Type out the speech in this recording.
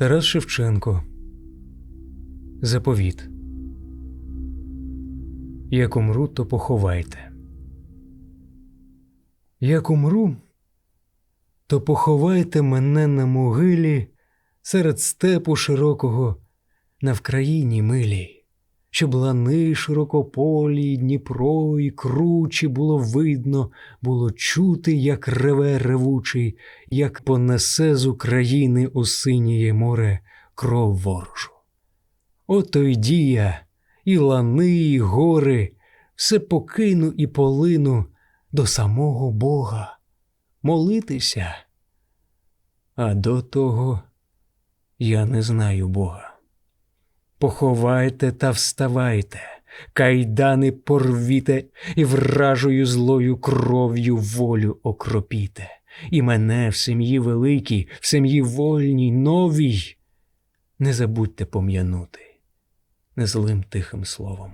Тарас Шевченко. Заповіт. Як умру, то поховайте. Як умру, то поховайте мене на могилі серед степу широкого на вкраїні милій, щоб лани широкополі, Дніпро і кручі було видно, було чути, як реве ревучий, як понесе з України у синіє море кров ворожу. Ото й дія, і лани, і гори, все покину і полину до самого Бога, молитися. А до того я не знаю Бога. Поховайте та вставайте, кайдани порвіте і вражою злою кров'ю волю окропіте, і мене в сім'ї великій, в сім'ї вольній, новій. Не забудьте пом'янути незлим тихим словом.